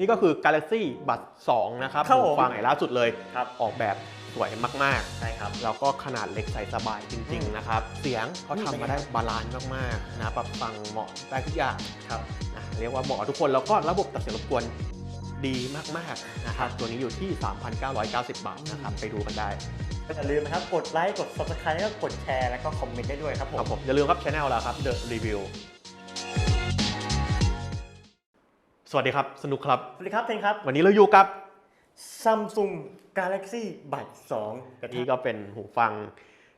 นี่ก็คือ Galaxy Buds 2 นะครับครับผมหูฟังใหม่ล่าสุดเลย ครับ ออกแบบสวยมากใช่ครับ ๆ แล้วก็ขนาดเล็กใส่สบายจริง ๆ นะครับ เสียงเขาทำมาได้บาลานซ์มากๆนะปรับฟังเหมาะได้ทุกอย่างครับ นะเรียกว่าเหมาะกับทุกคน แล้วก็ระบบตัดเสียงรบกวนดีมากๆนะครับตัวนี้อยู่ที่ 3,990 บาทนะครับไปดูกันได้ ก็อย่าลืมนะครับ กดไลค์ กด subscribe แล้วก็กดแชร์ แล้วก็คอมเมนต์ได้ด้วยครับผครับมผมอย่าลืมครับช anel เราครับ The Review สวัสดีครับ สนุกครับ สวัสดีครับเทนครับ วันนี้เราอยู่กับ Samsung Galaxy Buds 2กะทินี่ก็เป็นหูฟัง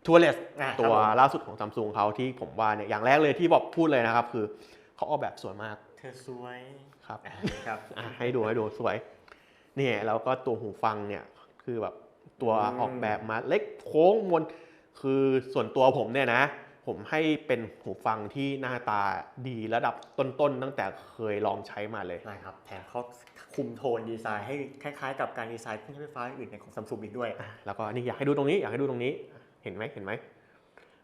t o u r l e s s อ่าครับตัวผมล่าสุดของ Samsung เขาที่ผมว่าเนี่ยอย่างแรกเลยที่บอกพูดเลยนะครับ คือเขาออกแบบสวยมาก เธอสวยครับอ่าครับอะให้ดูให้ดูสวยเนี่ยแล้วก็ตัวหูฟังเนี่ยคือแบบตัวอืมออกแบบมาเล็กโค้งมนคือส่วนตัวผมเนี่ยนะ ผมให้เป็นหูฟังที่หน้าตาดีระดับต้นๆ ตั้งแต่เคยลองใช้มาเลย ใช่ครับ แถมเขาคุมโทนดีไซน์ให้คล้ายๆ กับการดีไซน์เครื่องใช้ไฟฟ้าอื่นในของ Samsung อีกด้วยอะแล้วก็นี่อยากให้ดูตรงนี้อยากให้ดูตรงนี้ เห็นไหมเห็นไหม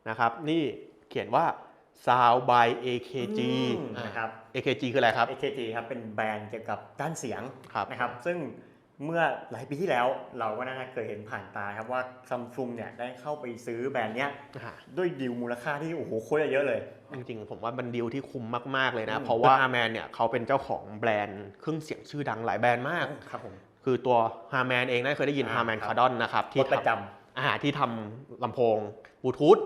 นะครับ นี่เขียนว่า Sound by AKG อืมอะนะครับ AKG คืออะไรครับ AKG ครับเป็นแบรนด์เกี่ยวกับด้านเสียงครับนะครับ ซึ่ง เมื่อหลายปีที่แล้วเราก็น่าจะเคยเห็นผ่านตาครับว่า Samsung เนี่ยได้เข้าไปซื้อแบรนด์เนี้ยอะด้วยดีลมูลค่าที่โอ้โหโคตรจะเยอะเลย จริงๆ ผมว่ามันดีลที่คุ้มมากๆเลยนะอืมเพราะว่า a r m a n เนี่ยเขาเป็นเจ้าของแบรนด์เครื่องเสียงชื่อดังหลายแบรนด์มากครับผมคือตัว h a r m a n เองน่าจะเคยได้ยินอ่า h a r m a n ครับ Kardon นะครับรที่ถประจทำอาหารที่ทำลำโพงบลูทูธ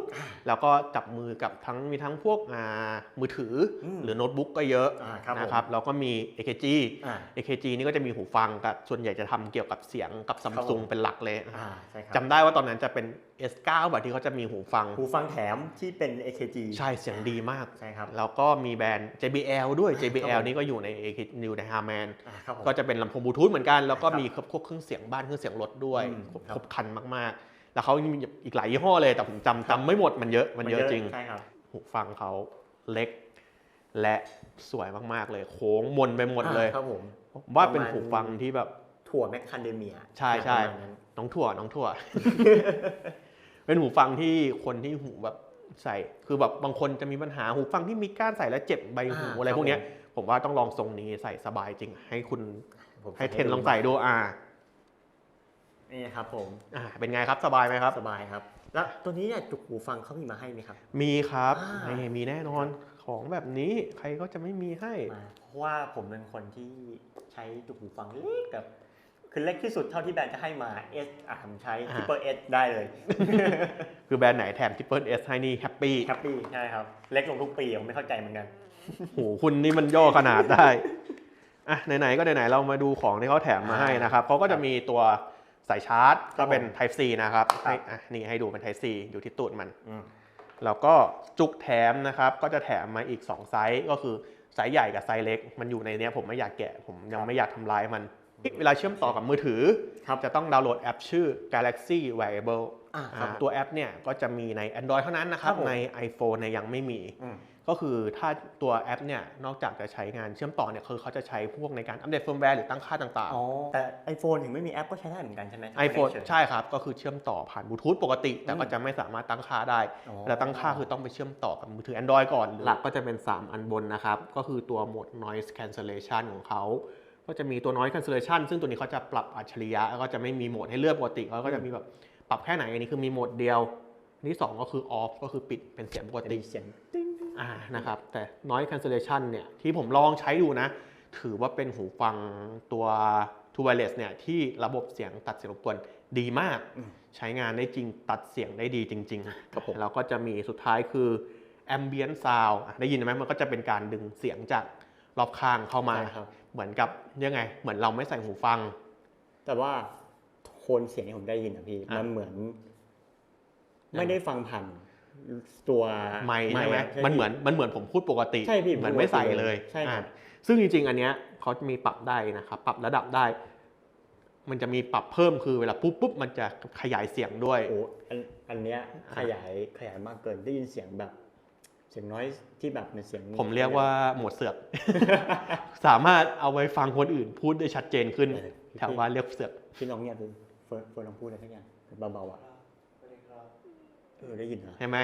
แล้วก็จับมือกับทั้งมีทั้งพวกอ่ามือถืออมหรือโน้ตบุ๊กก็เยอะอ่าครับผมนะครับแล้วก็มี AKG อ่า AKG นี่ก็จะมีหูฟังกับส่วนใหญ่จะทำเกี่ยวกับเสียงกับครับผ Samsung มเป็นหลักเลยอ่าใช่ครับจำได้ว่าตอนนั้นจะเป็น S9 แบบที่เขาจะมีหูฟัง หูฟังแถมที่เป็น AKG ใช่เสียงดีมากใช่ครับแล้วก็มีแบรนด์ JBL ด้วยครับ JBL ผมนี่ก็อยู่ใน AK อยู่ใน Harman อ่าครับผมก็จะเป็นลำโพงบลูทูธเหมือนกัน แล้วก็ครับมีพวกเครื่องเสียงบ้านเครื่องเสียงรถด้วยอืมครบครับครบครันมากๆ แล้วเขามีอีกหลายยี่ห้อเลยแต่ผมจำจำไม่หมดมันเยอะมันเยอะจริงใช่ครับหูฟังเขาเล็ก และสวยมากๆเลย โค้งมนไปหมดเลยอ่าครับผมผมว่าเป็นประมาณหูฟังที่แบบถั่วแมคคาเดเมียใช่ใช่ประมาณนั้นน้องถั่วน้องถั่ว เป็นหูฟังที่คนที่หูแบบใส่คือแบบบางคนจะมีปัญหาหูฟังที่มีก้านใส่แล้วเจ็บใบหูอ่าอะไรพวกเนี้ยครับผมว่าต้องลองทรงนี้ใส่สบายจริงให้คุณผมให้เทนลองใส่ดูอ่า นี่ครับผมอ่าเป็นไงครับสบายไหมครับ สบายครับ แล้วตัวนี้เนี่ยจุกหูฟังเขามีมาให้ไหมครับ มีครับอ่านี่มีแน่นอนของแบบนี้ใครก็จะไม่มีให้มาเพราะว่าผมเป็นคนที่ใช้จุกหูฟังเล็กแบบคือเล็กที่สุดเท่าที่แบรนด์จะให้มา S อะผมใช้อ่า Triple S ได้เลย คือแบรนด์ไหนแถม Triple S ให้นี่แฮปปี้แฮปปี้ใช่ครับ เล็กลงทุกปีผมไม่เข้าใจเหมือนกันหูคุณนี่มันย่อขนาดได้อะไหนๆก็ไหนๆเรามาดูของที่เขาแถมมาให้นะครับเขาก็จะมีตัว สายชาร์จก็เป็น Type C นะครับครับให้อะนี่ให้ดูเป็น Type C อยู่ที่ตูดมันอืมแล้วก็จุกแถมนะครับ ก็จะแถมมาอีก 2 ไซส์ก็คือไซส์ใหญ่กับไซส์เล็ก มันอยู่ในเนี้ยผมไม่อยากแกะ ผมยังไม่อยากทำลายมัน เวลาเชื่อมต่อกับมือถือครับจะต้องดาวน์โหลดแอปชื่อ Galaxy Wearable อ่าครับอ่าตัวแอปเนี่ยก็จะมีใน Android เท่านั้นนะครับครับผมใน iPhone เนี่ยยังไม่มีอืม ก็คือถ้าตัวแอปเนี่ยนอกจากจะใช้งานเชื่อมต่อเนี่ยคือเขาจะใช้พวกในการอัปเดตเฟิร์มแวร์หรือตั้งค่าต่างอ๋อแต่ iPhone ถึงไม่มีแอปก็ใช้ได้เหมือนกันใช่ไหม ๆ iPhone ใช่ครับ ก็คือเชื่อมต่อผ่านบลูทูธปกติ แต่ก็อืมจะไม่สามารถตั้งค่าได้อ๋อแล้วตั้งค่าคือต้องไปเชื่อมต่อกับมือถือ Android ก่อน หลักก็จะเป็น 3 อันบนนะครับ ก็คือตัวโหมด noise cancellation ของเขา ก็จะมีตัว noise cancellation ซึ่งตัวนี้เขาจะปรับอัจฉริยะแล้วก็จะไม่มีโหมดให้เลือกปกติแล้วก็จะมีแบบปรับแค่ไหนอันนี้คือมีโหมดเดียวอันที่สองก็คือ off ก็คือปิดเป็นเสียงปกจะติมีเสียงอ่านะครับ แต่ noise cancellation เนี่ยที่ผมลองใช้ดูนะ ถือว่าเป็นหูฟังตัว t w i r e l e s s เนี่ยที่ระบบเสียงตัดเสียงรบกวนดีมากอืมใช้งานได้จริงตัดเสียงได้ดีจริงๆครับผมแล้วก็จะมีสุดท้ายคือ ambient sound อะได้ยินไหมมันก็จะเป็นการดึงเสียงจากรอบข้างเข้ามาใช่ครับเหมือนกับยังไง เหมือนเราไม่ใส่หูฟัง แต่ว่าโทนเสียงที่ผมได้ยินอะพี่อะมันเหมือน ไม่ได้ฟังผ่าน ตัวไม่ใช่ไหมอะมันเหมือนมันเหมือนผมพูดปกติใช่พี่เหมือนไม่ใส่เลยใช่ครับอะซึ่งจริงๆ อันเนี้ยเขามีปรับได้นะครับ ปรับระดับได้ มันจะมีปรับเพิ่มคือเวลาปุ๊บปุ๊บมันจะขยายเสียงด้วยโอ้อันอันเนี้ยขยายขยายมากเกินได้ยินเสียงแบบ เสียงน้อยที่แบบในเสียง ผมเรียกว่าหมวดเสือก สามารถเอาไว้ฟังคนอื่นพูดได้ชัดเจนขึ้นเออแถวว่าเรียกเสือกพี่ลองเงียบดูเฟิร์นเฟิร์นลองพูดอะไรสักอย่างเบาๆอะ เออได้ยินนะใช่ไหม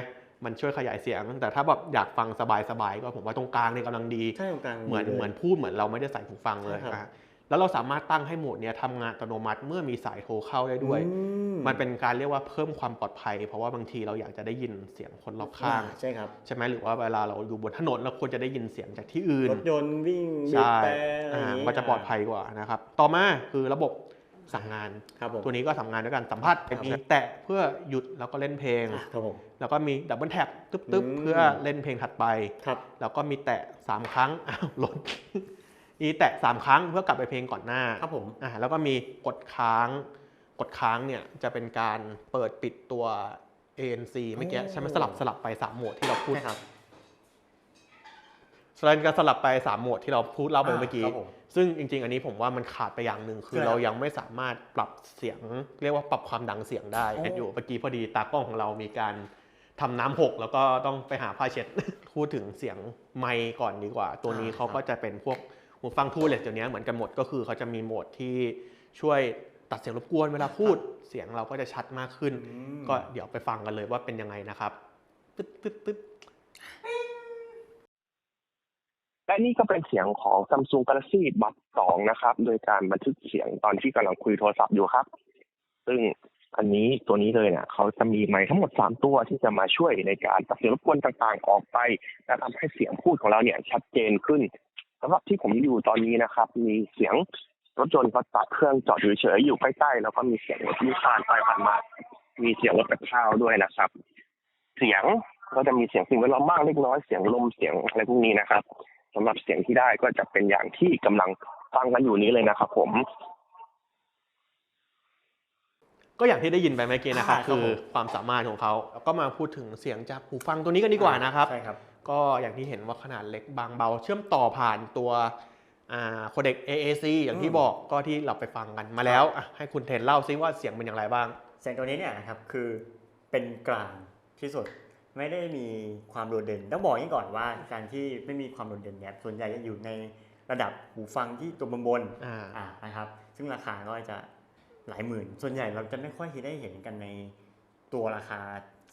มันช่วยขยายเสียง แต่ถ้าแบบอยากฟังสบายๆก็ผมว่าตรงกลางเนี่ยกำลังดีใช่ตรงกลางเหมือนลยเหมือนพูดเหมือนเราไม่ได้ใส่หูฟังเลยใช่ครับอะแล้วเราสามารถตั้งให้โหมดเนี้ยทำงานอัตโนมัติเมื่อมีสายโทรเข้าได้ด้วยอืมันเป็นการเรียกว่าเพิ่มความปลอดภัย เพราะว่าบางทีเราอยากจะได้ยินเสียงคนรอบข้างใช่ครับใช่ไหมหรือว่าเวลาเราอยู่บนถนนเราควรจะได้ยินเสียงจากที่อื่นรถยนต์วิ่งบีบใช่แต่อะไรออ่าย่างงี้ก็จะปลอดภัยกว่านะครับต่อมาคือระบบ สั่งงานครับผมตัวนี้ก็ทำงานด้วยการสัมผัสครับมีแตะเพื่อหยุดแล้วก็เล่นเพลงอะครับผมแล้วก็มีดับเบิลแท็บตึ๊บอืมๆเพื่อเล่นเพลงถัดไปครับแล้วก็มีแตะสามครั้งอ้าวหล่นมีแตะสามครั้งเพื่อกลับไปเพลงก่อนหน้าครับผมอ่าแล้วก็มีกดค้าง กดค้างเนี่ยจะเป็นการเปิดปิดตัว ANC เมื่อกี้โอ้ใช่ไหมสลับสลับไปสามโหมดที่เราพูดใช่ครับ สลับกันสลับไปสามโหมดที่เราพูดเล่าไปเมื่อกี้ครับผมซึ่งจริง ๆ อันนี้ผมว่ามันขาดไปอย่างหนึ่งคือคืออะไรเรายังไม่สามารถปรับเสียง เรียกว่าปรับความดังเสียงได้โอ้เห็นอยู่เมื่อกี้พอดีตากล้องของเรามีการทำน้ำหกแล้วก็ต้องไปหาผ้าเช็ดพูดถึงเสียงไมค์ก่อนดีกว่า ตัวนี้เขาก็จะเป็นพวกหูฟังทูเลสตัวนี้ยเหมือนกันหมดก็คือเขาจะมีโหมดที่ช่วยตัดเสียงรบกวนเวลาพูดเสียงเราก็จะชัดมากขึ้นอืมก็เดี๋ยวไปฟังกันเลยว่าเป็นยังไงนะครับตึ๊ดตึ๊ดตึ๊ด และนี่ก็เป็นเสียงของ Samsung Galaxy Buds 2 นะครับ โดยการบันทึกเสียงตอนที่กำลังคุยโทรศัพท์อยู่ครับ ซึ่งอันนี้ตัวนี้เลยเนี่ยเขาจะมีไมค์ทั้งหมด 3 ตัวที่จะมาช่วยในการตัดเสียงรบกวนต่างๆ ออกไปและทำให้เสียงพูดของเราเนี่ยชัดเจนขึ้นสำหรับที่ผมอยู่ตอนนี้นะครับ มีเสียงรถยนต์เขาตัดเครื่องจอดอยู่เฉยๆอยู่ใกล้ๆแล้วก็มีเสียงรถที่ผ่านไปผ่านมา มีเสียงรถกับข้าด้วยนะครับ เสียงก็จะมีเสียงสิ่งแวดล้อมบ้างเล็กน้อยเสียงลมเสียงอะไรพวกนี้นะครับ สำหรับเสียงที่ได้ก็จะเป็นอย่างที่กำลังฟังกันอยู่นี้เลยนะครับผม ก็อย่างที่ได้ยินไปเมื่อกี้นะครับอ่าครับคือผมความสามารถของเขาแล้วก็มาพูดถึงเสียงจากหูฟังตัวนี้กันดีกว่านะครับใช่ครับ ก็อย่างที่เห็นว่าขนาดเล็กบางเบา เชื่อมต่อผ่านตัวโคเด็ก AAC อย่างที่อืมบอกก็ที่เราไปฟังกันมาแล้วอะให้คุณเทนเล่าซิว่าเสียงเป็นอย่างไรบ้าง เสียงตัวนี้เนี่ยนะครับคือเป็นกลางที่สุด ไม่ได้มีความโดดเด่นต้องบอกอย่างนี้ก่อนว่า การที่ไม่มีความโดดเด่นเนี่ยส่วนใหญ่จะอยู่ในระดับหูฟังที่ตัวบนๆอ่าอ่านะครับ ซึ่งราคาก็จะหลายหมื่น ส่วนใหญ่เราจะไม่ค่อยได้เห็นกันในตัวราคา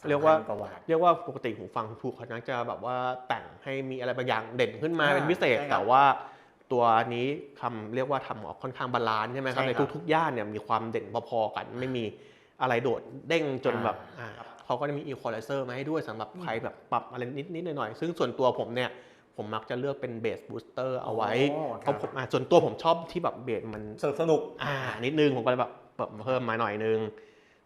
เรียกว่า3,000กว่าบาทเรียกว่าปกติหูฟังถูกเขานักจะแบบว่าแต่งให้มีอะไรบางอย่างเด่นขึ้นมาอ่าเป็นพิเศษใช่ครับแต่ว่าตัวนี้ทำเรียกว่าทำออกค่อนข้างบาลานซ์ใช่ไหมครับใช่ในครับทุกๆย่านเนี่ยมีความเด่นพอๆกันไม่มีอะไรโดดเด้งจนแบบอ่า เขาก็จะมีอีควอไลเซอร์มาให้ด้วยสำหรับใครแบบปรับอะไรนิดๆหน่อยๆซึ่งส่วนตัวผมเนี่ยผมมักจะเลือกเป็นเบสบูสเตอร์เอาไว้อ๋อเพครับราะผมอะส่วนตัวผมชอบที่แบบเบสมันสนุกสนุกอ่านิดนึงผมก็เลยแบบเปิดเพิ่มมาหน่อยนึง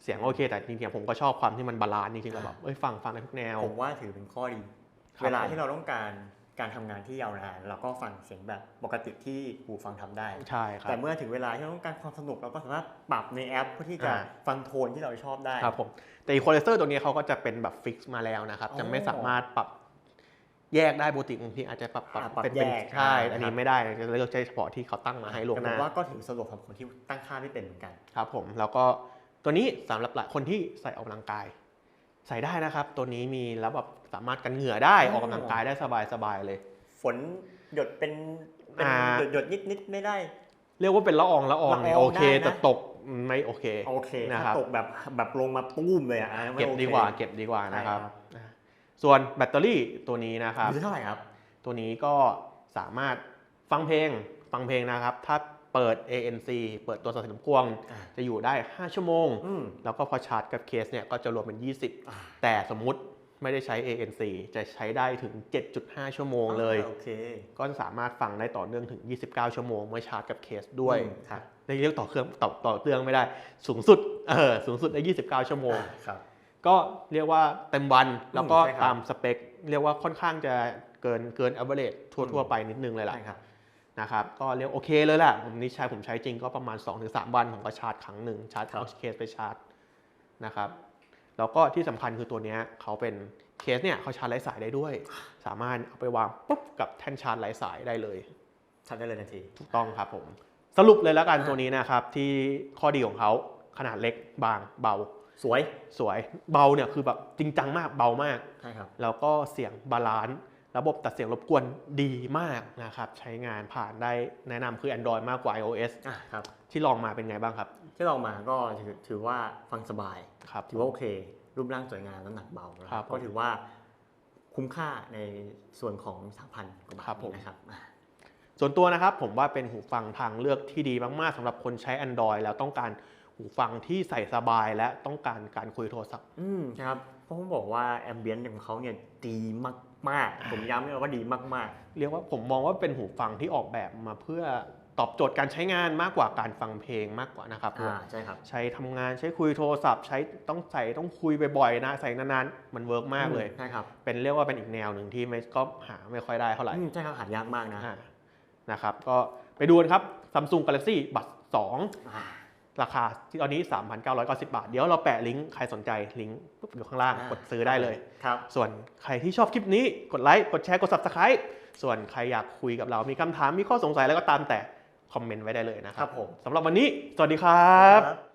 เสียงโอเค แต่จริงๆผมก็ชอบความที่มันบาลานซ์จริงๆแล้วแบบเอ้ยฟังฟังได้ทุกแนว ผมว่าถือเป็นข้อดีครับเวลาที่เราต้องการ การทำงานที่ยาวนานเราก็ฟังเสียงแบบปกติที่หูฟังทำได้ใช่ครับแต่เมื่อถึงเวลาที่เราต้องการความสนุกเราก็สามารถปรับในแอปเพื่อที่จะอ่าฟังโทนที่เราชอบได้ครับผมแต่อีควอไลเซอร์ตัวนี้เขาก็จะเป็นแบบฟิกซ์มาแล้วนะครับอ๋อจะไม่สามารถปรับแยกได้ปกติบางทีอาจจะปรับปรับอ่าปรับเป็นแยเป็นกใช่อ่าอันนี้ครับไม่ได้จะเลือกใช้เฉพาะที่เขาตั้งมาให้ล่วงแต่หผมน้าว่าก็ถือสะดวกสำหรับคนที่ตั้งค่าไม่เป็นเหมือนกันครับผมแล้วก็ตัวนี้สำหรับหลายคนที่ใส่ออกกำลังกาย ใส่ได้นะครับ ตัวนี้มีแล้วแบบสามารถกันเหงื่อได้อ๋อออกกำลังกายได้สบายๆเลย ฝนหยดเป็นเป็นอ่า หยดหยดนิดนิดไม่ได้ เรียกว่าเป็นละอองละอองเนี่ยละอโอองเคได้นะ แต่ตกไม่โอเค โอเคนะครัถ้าบ ตกแบบแบบลงมาตุ้มเลยอะไม่เก็บโอค ดีกว่าเก็บดีกว่านะครับใช่ครับ อ่าส่วนแบตเตอรี่ตัวนี้นะครับ อยู่ที่เท่าไหร่ครับ ตัวนี้ก็สามารถฟังเพลงฟังเพลงนะครับ ถ้า เปิด ANC เปิดตัวสะสมกวงอ่าจะอยู่ได้ 5 ชั่วโมงอืมแล้วก็พอชาร์จกับเคสเนี่ยก็จะรวมเป็นอ่า20 แต่สมมุติไม่ได้ใช้ ANC จะใช้ได้ถึง 7.5 ชั่วโมงเลยโอเคก็จะสามารถฟังได้ต่อเนื่องถึง 29 ชั่วโมง เมื่อชาร์จกับเคสด้วยอืมครับในเรียกต่อเครื่องต่อต่อเครื่องไม่ได้ สูงสุดเออสูงสุดได้ 29 ชั่วโมงครับก็เรียกว่าเต็มวันแล้วก็ใช่ครับตามสเปค เรียกว่าค่อนข้างจะเกินเกิน average ทั่ว ๆ ไปนิดนึงเลยล่ะใช่ครับ นะครับก็เรียกโอเคเลยแหละผมนี่ใช้ผมใช้จริงก็ประมาณ 2-3 วันผมก็ชาร์จครั้งหนึ่งชาร์จครับเอาเคสไปชาร์จนะครับแล้วก็ที่สำคัญคือตัวเนี้ยเขาเป็นเคสเนี่ยเขาชาร์จไร้สายได้ด้วย สามารถเอาไปวางปุ๊บกับแท่นชาร์จไร้สายได้เลยชัดได้เลยทันทีถูกต้องครับผมสรุปเลยแล้วกันอ่าตัวนี้นะครับที่ข้อดีของเขาขนาดเล็กบางเบา สวยสวยเบาเนี่ยคือแบบจริงจังมากเบามากใช่ครับแล้วก็เสียงบาลานซ์ ระบบตัดเสียงรบกวนดีมากนะครับ ใช้งานผ่านได้แนะนำคือ Android มากกว่า iOS อะครับ ที่ลองมาเป็นไงบ้างครับ ที่เรามาก็ถือถือว่าฟังสบาย ครับ ถือว่าโอเค รูปร่างสวยงามน้ำหนักเบานะคครัรับบผมก็ถือว่าคุ้มค่าในส่วนของ 3,000กว่าบาทครับผมนะครับอะส่วนตัวนะครับผมว่าเป็นหูฟังทางเลือกที่ดีมากๆสำหรับคนใช้ Android แล้วต้องการหูฟังที่ใส่สบายและต้องการการคุยโทรศัพท์ อืมครับเพราะผมบอกว่าแอมเบียนของเขาเนี่ยดีมาก ๆผมย้ำเลยว่าดีมากเรียกว่าผมมองว่าเป็นหูฟังที่ออกแบบมาเพื่อตอบโจทย์การใช้งานมากกว่าการฟังเพลงมากกว่านะครับๆอ่าใช่ครับ ใช้ทำงานใช้คุยโทรศัพท์ ใช้ต้องใส่ต้องคุยบ่อยๆนะใส่นานๆ มันเวิร์กมากเลย ใช่ครับ เป็นเรียกว่าเป็นอีกแนวหนึ่งที่ไม่ก็หาไม่ค่อยได้เท่าไหร่อืมใช่ครับหายากมากนะอ่านะครับ ก็ไปดูกันครับ Samsung Galaxy Buds 2 อ่า ราคาที่ตอนนี้ 3,990 บาท เดี๋ยวเราแปะลิงก์ใครสนใจลิงก์ปุ๊บอยู่ข้างล่างอ่ากดซื้อได้เลยครับส่วนใครที่ชอบคลิปนี้กดไลค์กดแชร์กด Subscribe ส่วนใครอยากคุยกับเรามีคำถามมีข้อสงสัยแล้วก็ตามแต่คอมเมนต์ไว้ได้เลยนะคครัรับบผมสำหรับวันนี้ สวัสดีครับครับ